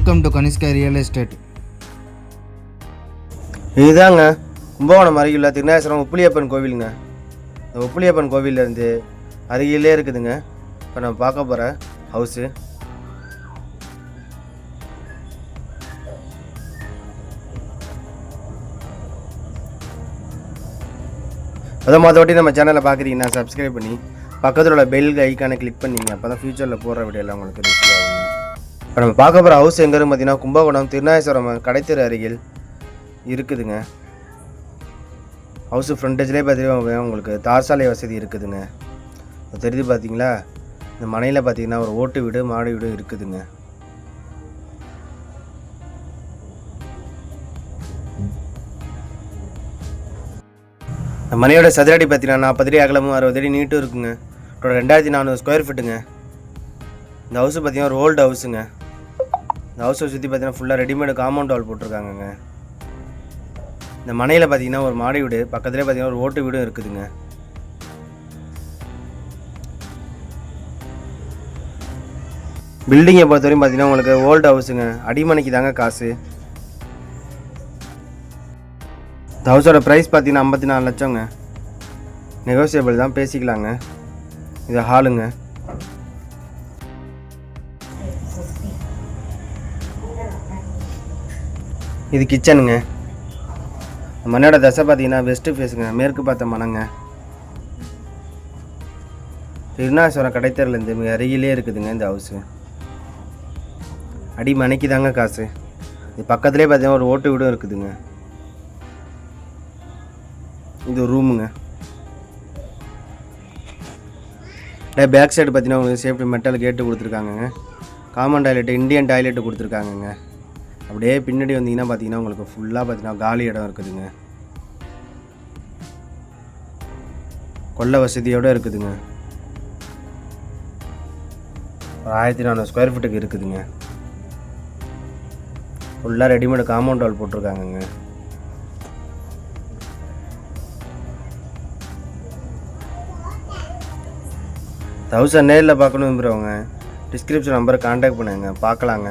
Welcome to Kanishka real estate இதுதாங்க. கும்பகோணம் அருகில் திருநாசரம் உப்புளியப்பன் கோவிலுங்க. இந்த உப்புளியப்பன் கோவிலேருந்து அருகிலே இருக்குதுங்க. இப்போ நான் பார்க்க போகிற ஹவுஸு அதை மற்றபடி நம்ம சேனலை பார்க்குறீங்கன்னா சப்ஸ்கிரைப் பண்ணி பக்கத்தில் உள்ள பெல் ஐக்கானை கிளிக் பண்ணிங்க. அப்போ தான் ஃப்யூச்சரில் போடுற வீடியோலாம் உங்களுக்கு ரிசீவ் ஆகும். இப்போ நம்ம பார்க்க போகிற ஹவுஸ் எங்கே இருக்கு பார்த்தீங்கன்னா கும்பகோணம் திருநாகேஸ்வரம் கடைத்தெரு அருகில் இருக்குதுங்க. ஹவுஸ் ஃப்ரண்டேஜ்லேயே பார்த்தீங்கன்னா உங்களுக்கு தார் சாலை வசதி இருக்குதுங்க. தெரிஞ்சு தெரியுது பார்த்தீங்களா இந்த மனையில் பார்த்தீங்கன்னா ஒரு ஓட்டு வீடு மாடி வீடு இருக்குதுங்க. இந்த மனையோட சதுரடி பார்த்தீங்கன்னா நாற்பது அடி அகலமும் அறுபது அடி நீட்டும் இருக்குங்க. டோட்டல் ரெண்டாயிரத்தி நானூறு ஸ்கொயர் ஃபீட்டுங்க இந்த ஹவுஸ் பார்த்தீங்கன்னா ஒரு ஓல்டு ஹவுஸுங்க இந்த ஹவுஸை சுற்றி பார்த்தீங்கன்னா ஃபுல்லாக ரெடிமேடு காம்பவுண்ட் வால் போட்டிருக்காங்கங்க. இந்த மனையில் பார்த்தீங்கன்னா ஒரு மாடி வீடு பக்கத்துலேயே பார்த்தீங்கன்னா ஒரு ஓட்டு வீடும் இருக்குதுங்க. பில்டிங்கை பொறுத்தவரையும் பார்த்தீங்கன்னா உங்களுக்கு ஓல்டு ஹவுஸுங்க அடிமனைக்கு தாங்க காசு. இந்த ஹவுஸோட ப்ரைஸ் பார்த்தீங்கன்னா ஐம்பத்தி நாலு லட்சங்க. நெகோசியபிள் தான் பேசிக்கலாங்க. இது ஹாலுங்க இது கிச்சனுங்க மண்ணோட தசை பார்த்தீங்கன்னா வெஸ்ட்டு ஃபேஸுங்க மேற்கு பார்த்த மனங்க. திருநாசவரம் கடைத்தரிலேருந்து மிக அருகிலே இருக்குதுங்க இந்த ஹவுஸு அடி மனைக்கு தாங்க காசு. இது பக்கத்துலேயே பார்த்தீங்கன்னா ஒரு ஓட்டு வீடும் இருக்குதுங்க. இது ரூமுங்க பேக் சைடு பார்த்தீங்கன்னா உங்களுக்கு சேஃப்டி மெட்டல் கேட்டு கொடுத்துருக்காங்கங்க. காமன் டாய்லெட்டு இந்தியன் டாய்லெட்டு கொடுத்துருக்காங்கங்க. அப்படியே பின்னாடி வந்தீங்கன்னா பார்த்தீங்கன்னா உங்களுக்கு ஃபுல்லாக பார்த்தீங்கன்னா காலி இடம் இருக்குதுங்க. கொள்ள வசதியோடு இருக்குதுங்க. ஒரு ஆயிரத்தி நானூறு ஸ்கொயர் ஃபீட்டுக்கு இருக்குதுங்க. ஃபுல்லாக ரெடிமேடு காம்பவுண்ட் வால் போட்டிருக்காங்கங்க. தௌசண்ட் நேரில் பார்க்கணும் விரும்புகிறவங்க டிஸ்கிரிப்ஷன் நம்பரை காண்டாக்ட் பண்ணுங்க பார்க்கலாங்க.